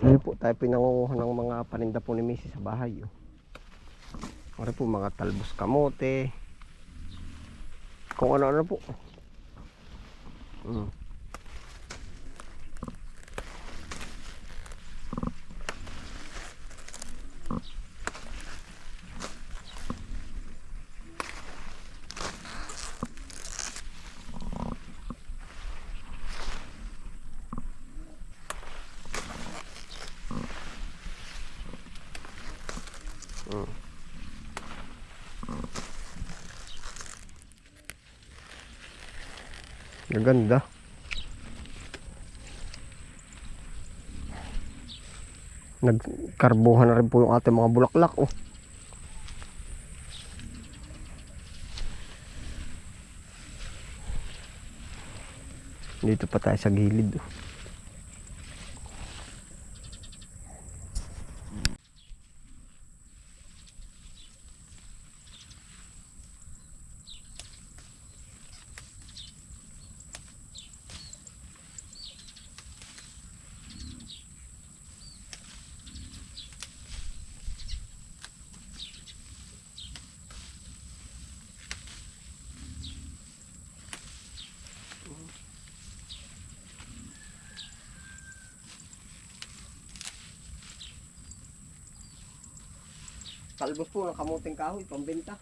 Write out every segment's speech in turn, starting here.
Hindi po tayo pinangunguha ng mga paninda po ni Missy sa bahay. Oh. Ano po mga talbos kamote. Kung ano-ano po. Mm. Gaganda. Nagkarbuhan na rin po yung ating mga bulaklak oh. Dito pa tayo sa gilid oh. Talbos po ng kamuting kahoy, pambenta.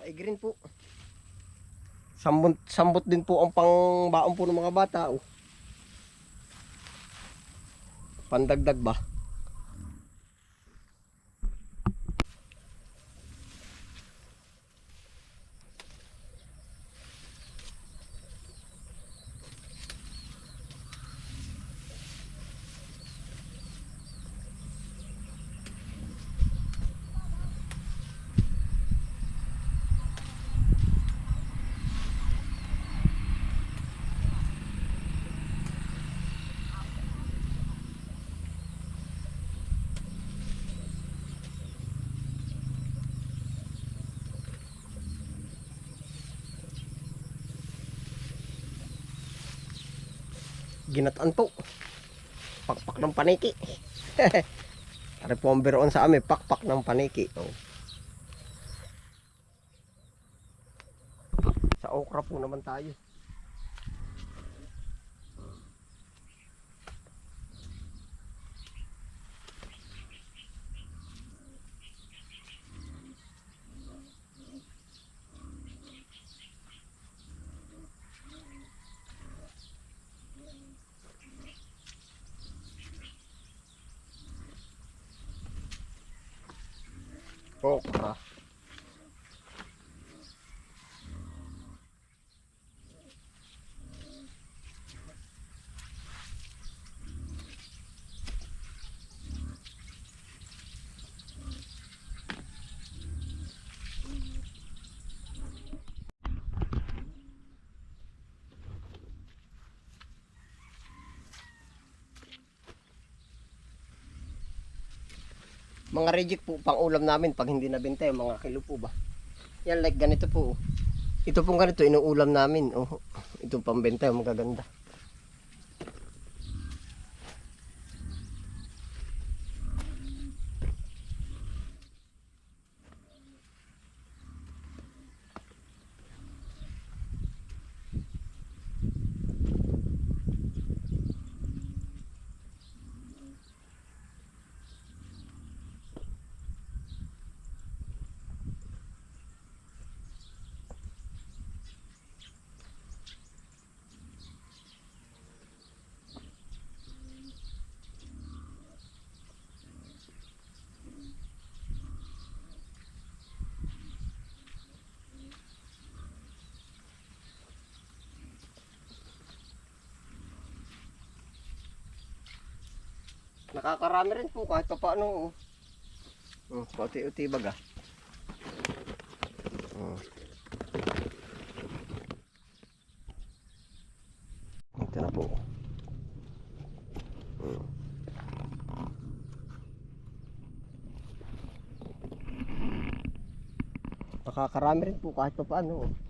Maigrin po. Sambot, sambot din po ang pangbaon po ng mga bata. Oh. Pandagdag ba? Ginataan po. Pakpak ng paniki. Pare po ang sa amin, pakpak ng paniki. Oh. Sa okra po naman tayo. Okra. Mga reject po pang ulam namin pag hindi nabenta yung mga kilo po ba. Yan like ganito po. Ito pong ganito inuulam namin. Oh, ito pambenta yung magaganda. Nakakarami rin po kahit pa paano. Oh. Oh, pauti-uti baga. Oh. Ito na po. Hmm. Nakakarami rin po kahit pa paano. oh.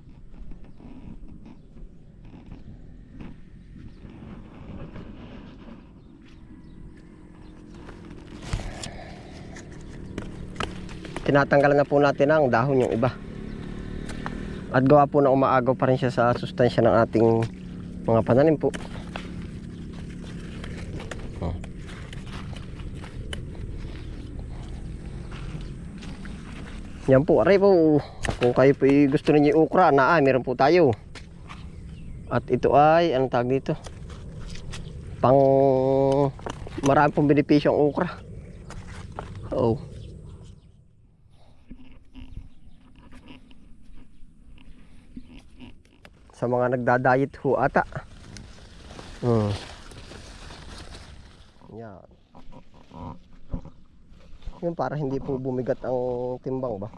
Tinatanggalan na po natin ang dahon yung iba. At gawa po na umaagaw pa rin siya sa sustansya ng ating mga pananim po. Oh. Yan po, aray po. Kung kayo po gusto ninyo ukra, na ah, meron po tayo. At ito ay, anong tawag dito? Pang marami pong benepisyo ang ukra. Oh. Sa mga nagda-diet ho ata. Hmm. Yan. Yung para hindi po bumigat ang timbang ba?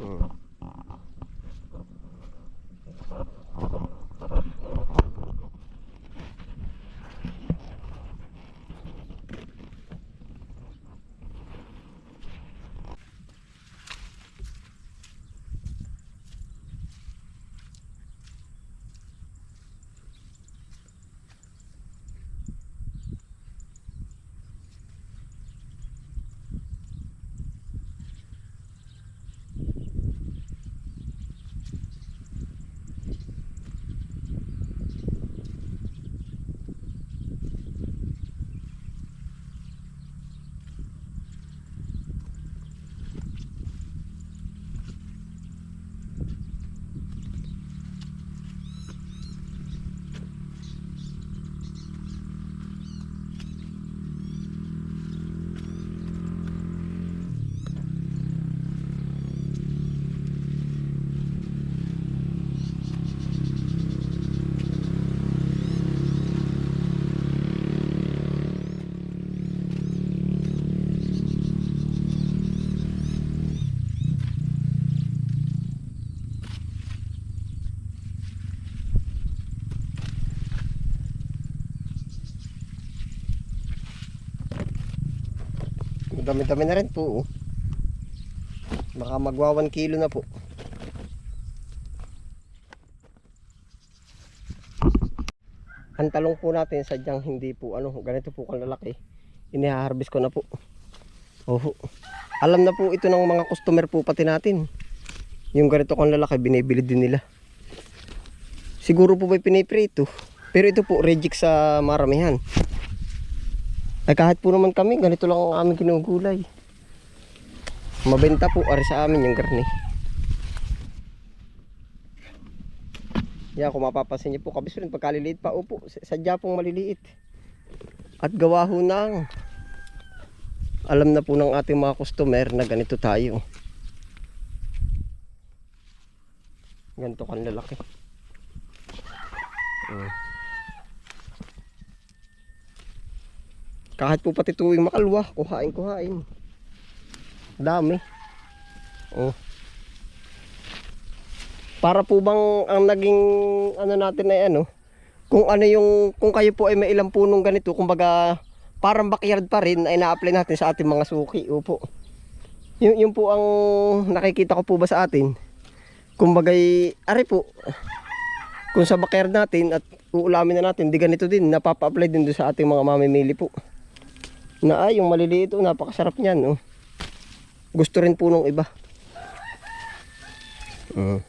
Hmm. Dami-dami na rin po. oh. Baka magwa 1 kilo na po. Ang talong po natin sadyang hindi po ano, ganito po kalalaki. Iniha-harvest ko na po. Oho. Alam na po ito ng mga customer po pati natin. Yung ganito kang lalaki, binibili din nila. Siguro po ba piniprito? Pero ito po, reject sa maramihan. Ay kahit po naman kami, ganito lang ang aming kinugulay. Mabenta po, ari sa amin yung garni. Yan, kung mapapansin niyo po, kabis rin pagkaliliit pa, upo, sadya pong maliliit. At gawa ho ng, alam na po ng ating mga customer na ganito tayo. Ganito kan lalaki. Mm. Kahit po pati tuwing makalwa, kuhain, kuhain. Dami. Oh. Para po bang ang naging ano natin ay ano, kung ano yung kung kayo po ay may ilang punong ganito, kumbaga parang backyard pa rin ay na-apply natin sa ating mga suki. Opo. Yun, yun po ang nakikita ko po ba sa atin. Kumbaga, ari po, kung sa backyard natin at uulamin na natin, di ganito din, napapa-apply din doon sa ating mga mamimili po na ay yung maliliit oh, napakasarap niyan oh. gusto rin po nung iba mm.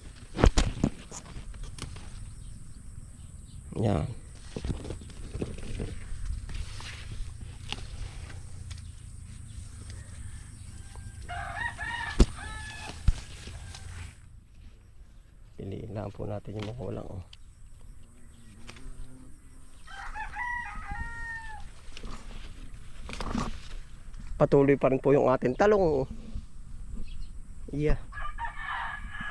yan piliin lang po natin yung makulang oh. Patuloy pa rin po yung ating talong. Yeah.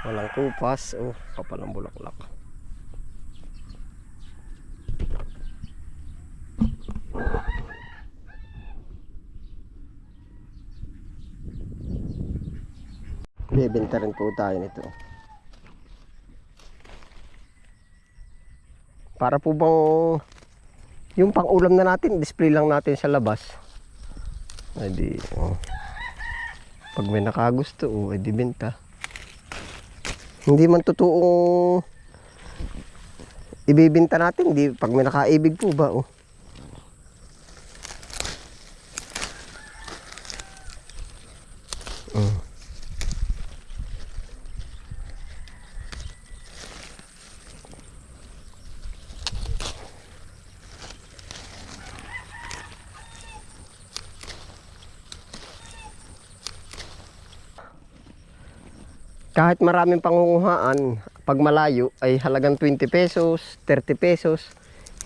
Walang kupas. Oh, kapal ng bulaklak. Bibenta rin po tayo nito. Para po bang yung pang-ulam na natin, display lang natin sa labas. Ay di, oh. Pag may nakagusto, oh, ay di benta. Hindi man totoong ibibenta natin, di pag may nakaibig po ba, oh. Kahit maraming pangunguhaan, pag malayo ay halagang 20 pesos, 30 pesos.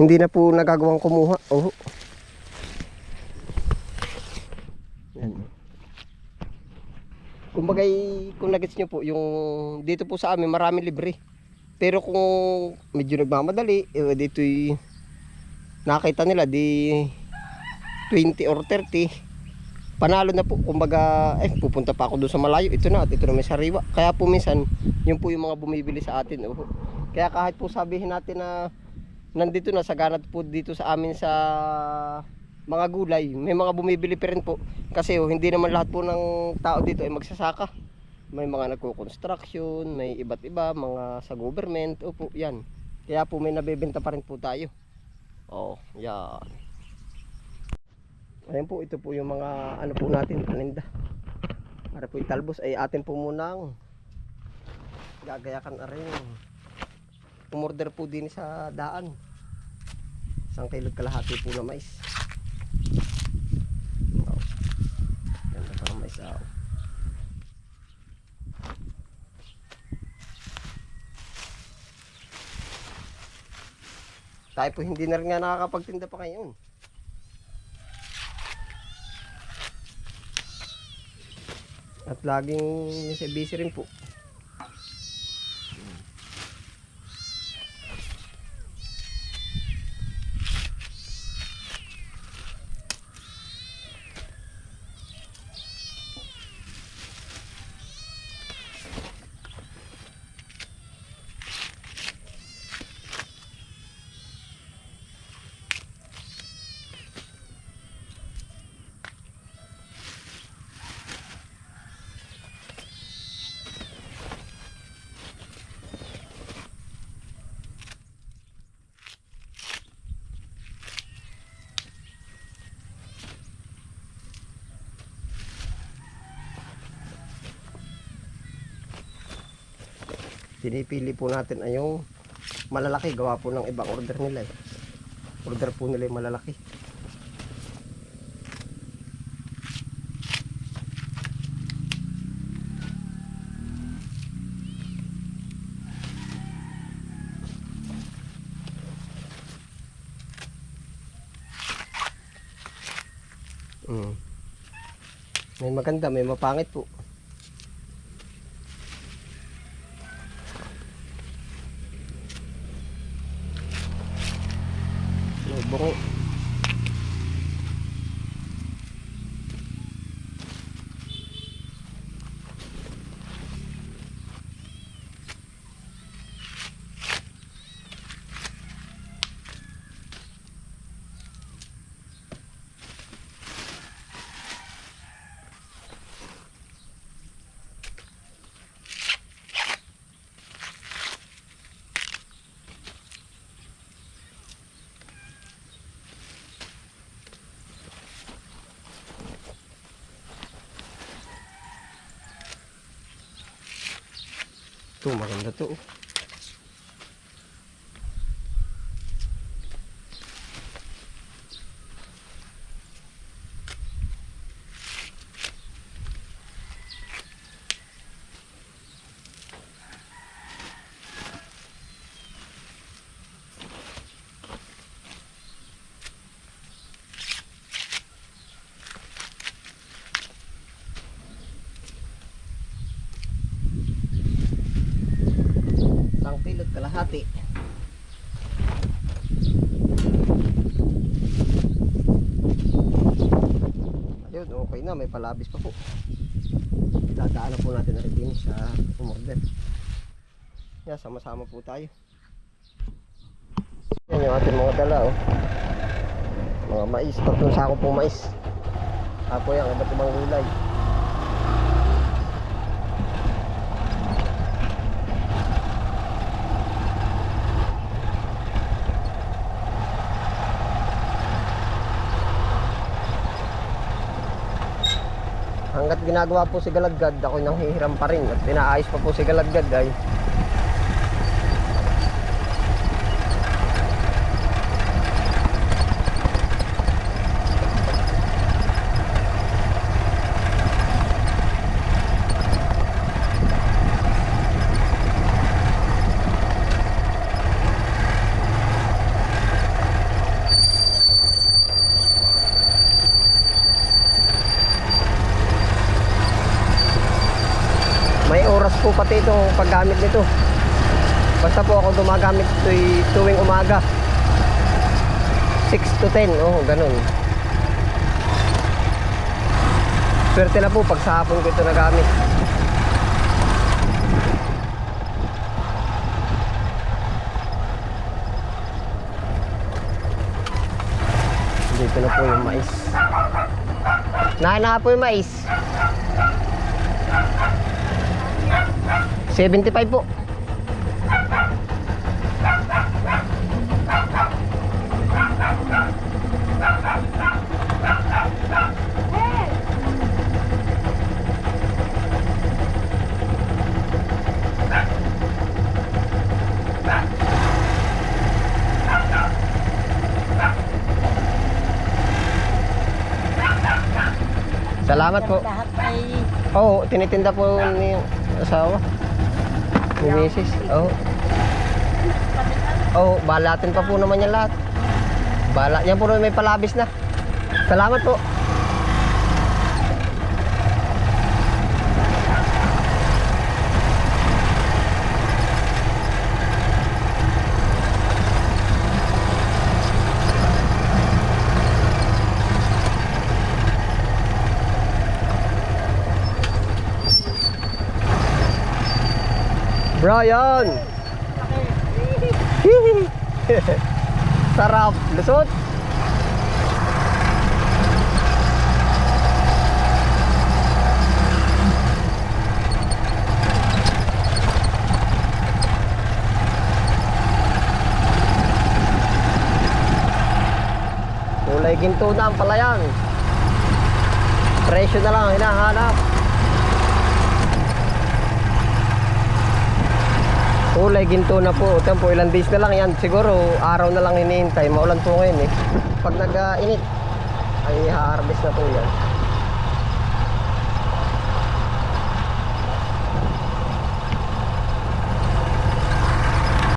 Hindi na po nagagawang kumuha. Oh. Yan. Kumbaga, kung nagets nyo po, yung dito po sa amin marami libre. Pero kung medyo nagmamadali, eh, dito'y nakita nila di 20 or 30 panalo na po. Kumbaga eh pupunta pa ako doon sa malayo. Ito na at ito na may sariwa. Kaya po minsan yun po yung mga bumibili sa atin oh. kaya kahit po sabihin natin na nandito na saganat po dito sa amin sa mga gulay may mga bumibili pa rin po. Kasi oh, hindi naman lahat po ng tao dito ay magsasaka. May mga nagko-construction may iba't iba mga sa government opo yan. Kaya po may nabebenta pa rin po tayo. Oh yan Ayan po, ito po yung mga ano po natin, paninda. Para po italbos ay atin po munang gagayakan na rin. Umorder po din sa daan. Isang kilot kalahati po na mais. Wow. Ganda pa ng mais ah. Tayo po hindi na rin nga nakakapagtinda pa ngayon. At laging busy rin po. Pinipili po natin ay yung malalaki. Gawa po ng ibang order nila eh. Order po nila yung malalaki. Mm. May maganda, may mapangit po. May bungo. Ito, maganda to. Ayun, okay na. May palabis pa po. Dadaanan po natin na rin sa umorder. Yan, sama-sama po tayo. Yan yung ating mga dala, oh. Mga mais. Tatlong sako po mais. Ako yan, iba't ibang gulay. Hanggat ginagawa po si Galagad, ako nang hihiram pa rin at inaayos pa po si Galagad ay May oras po pati itong paggamit nito. Basta po ako gumagamit ito tuwing umaga. 6 to 10, oh, ganun. Swerte na po pag sa hapon ko ito nagamit. Dito na po yung mais. Nana po yung mais. 75 po. Salamat po. Lahat ay Oo, tinitinda po ni asawa. Ni misis. Oo. Oo, balatin pa po naman yan lahat. Bala, yan po may palabis na. Salamat po. Brian! Sarap! Lusot! Kulay ginto na ang palayan. Presyo na lang ang hinahanap. Kulay ginto na po. Ito po, ilang days na lang yan. Siguro, araw na lang hinihintay. Maulan po ngayon eh. Pag nag-init, ay ha-harvest na po yan.